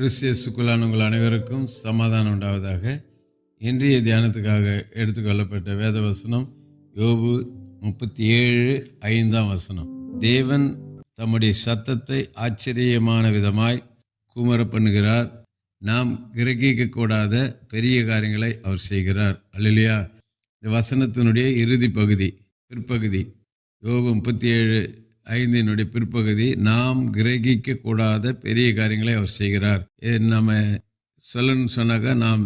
கிறிஸ்தியசுக்குள்ளான உங்கள் அனைவருக்கும் சமாதானம் உண்டாவதாக. இன்றைய தியானத்துக்காக எடுத்துக்கொள்ளப்பட்ட வேத வசனம் யோபு முப்பத்தி ஏழு ஐந்தாம் வசனம். தேவன் தம்முடைய சத்தத்தை ஆச்சரியமான விதமாய் குமர பண்ணுகிறார் நாம் கிரகிக்கக்கூடாத பெரிய காரியங்களை அவர் செய்கிறார். அல்லையா இந்த வசனத்தினுடைய இறுதி பகுதி பிற்பகுதி யோபு முப்பத்தி ஏழு ஐந்தினுடைய பிற்பகுதி நாம் கிரகிக்க கூடாத பெரிய காரியங்களை அவர் செய்கிறார். நம்ம சொல்லணும்னு சொன்னாக்கா நாம்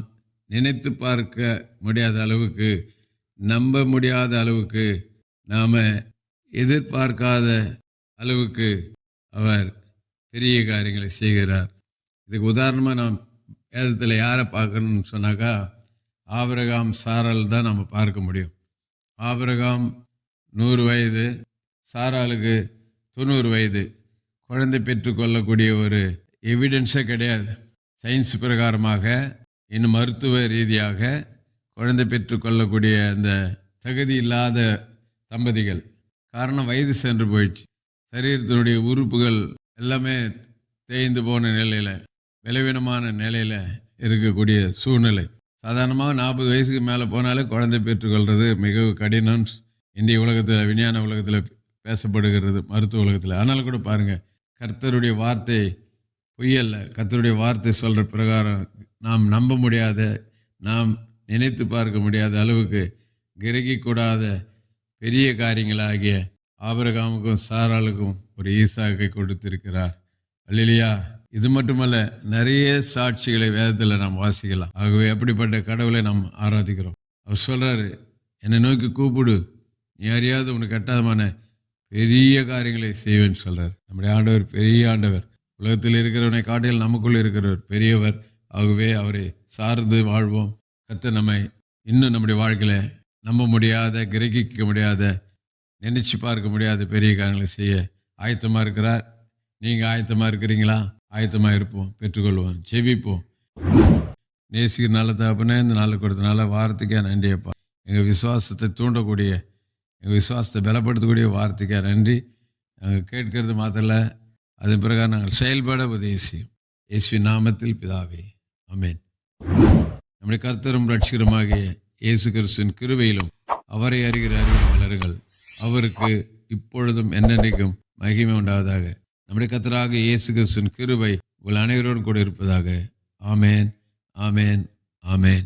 நினைத்து பார்க்க முடியாத அளவுக்கு நம்ப முடியாத அளவுக்கு நாம் எதிர்பார்க்காத அளவுக்கு அவர் பெரிய காரியங்களை செய்கிறார். இதுக்கு உதாரணமாக நாம் வேதத்தில் யாரை பார்க்கணும்னு சொன்னாக்கா ஆபரகாம் சாரல் தான் நம்ம பார்க்க முடியும். ஆபரகாம் நூறு வயது சாராளுக்கு தொண்ணூறு வயது. குழந்தை பெற்றுக்கொள்ளக்கூடிய ஒரு எவிடன்ஸே கிடையாது. சயின்ஸ் பிரகாரமாக இன்னும் மருத்துவ ரீதியாக குழந்தை பெற்றுக்கொள்ளக்கூடிய அந்த தகுதி இல்லாத தம்பதிகள். காரணம் வயது சென்று போயிடுச்சு. சரீரத்தினுடைய உறுப்புகள் எல்லாமே தேய்ந்து போன நிலையில் விளைவினமான நிலையில் இருக்கக்கூடிய சூழ்நிலை. சாதாரணமாக நாற்பது வயசுக்கு மேலே போனாலே குழந்தை பெற்றுக்கொள்வது மிக கடினம். இந்திய உலகத்தில் விஞ்ஞான உலகத்தில் பேசப்படுகிறது மருத்துவ உலகத்தில். ஆனாலும் கூட பாருங்கள் கர்த்தருடைய வார்த்தை பொய்யல்ல. கர்த்தருடைய வார்த்தை சொல்கிற பிரகாரம் நாம் நம்ப முடியாத நாம் நினைத்து பார்க்க முடியாத அளவுக்கு கிரகிக்கூடாத பெரிய காரியங்களாகிய ஆபரகாமுக்கும் சாராளுக்கும் ஒரு ஈசாக்கை கொடுத்திருக்கிறார். அல்லையா இது மட்டுமல்ல நிறைய சாட்சிகளை வேதத்தில் நாம் வாசிக்கலாம். ஆகவே அப்படிப்பட்ட கடவுளை நாம் ஆராதிக்கிறோம். அவர் சொல்கிறாரு என்னை நோக்கி கூப்பிடு. நீ அறியாத உனக்கு கட்டாதமான பெரிய காரியங்களை செய்வேன்னு சொல்கிறார் நம்முடைய ஆண்டவர் பெரிய ஆண்டவர். உலகத்தில் இருக்கிறவனை காட்டில் நமக்குள் இருக்கிறவர் பெரியவர். ஆகவே அவரை சார்ந்து வாழ்வோம். கத்த நம்மை இன்னும் நம்முடைய வாழ்க்கையில் நம்ப முடியாத கிரகிக்க முடியாத நினச்சி பார்க்க முடியாத பெரிய காரியங்களை செய்ய ஆயத்தமாக இருக்கிறார். நீங்கள் ஆயத்தமாக இருக்கிறீங்களா? ஆயத்தமாக இருப்போம். பெற்றுக்கொள்வோம். செவிப்போம் நேசிக்கிற நல்ல தகப்பனே இந்த நாள் கொடுத்தனால வாரத்துக்கே நன்றியப்பா. எங்கள் விசுவாசத்தை தூண்டக்கூடிய எங்கள் விசுவாசத்தை பலப்படுத்தக்கூடிய வார்த்தைக்கே நன்றி. நாங்கள் கேட்கறது மாத்திரல அதன் பிறகு நாங்கள் செயல்பட உதவி இயேசு நாமத்தில் பிதாவே. அமேன் நம்முடைய கர்த்தரும் ரட்சிகரமாகிய இயேசு கிறிஸ்துவின் கிருவையிலும் அவரை அறிகிற அறிவு வளருங்கள் அவருக்கு இப்பொழுதும் என்னென்றைக்கும் மகிமை உண்டாவதாக. நம்முடைய கர்த்தராக இயேசு கிறிஸ்துவின் கிருவை உங்கள் அனைவரோடும் கூட இருப்பதாக. ஆமேன். ஆமேன். ஆமேன்.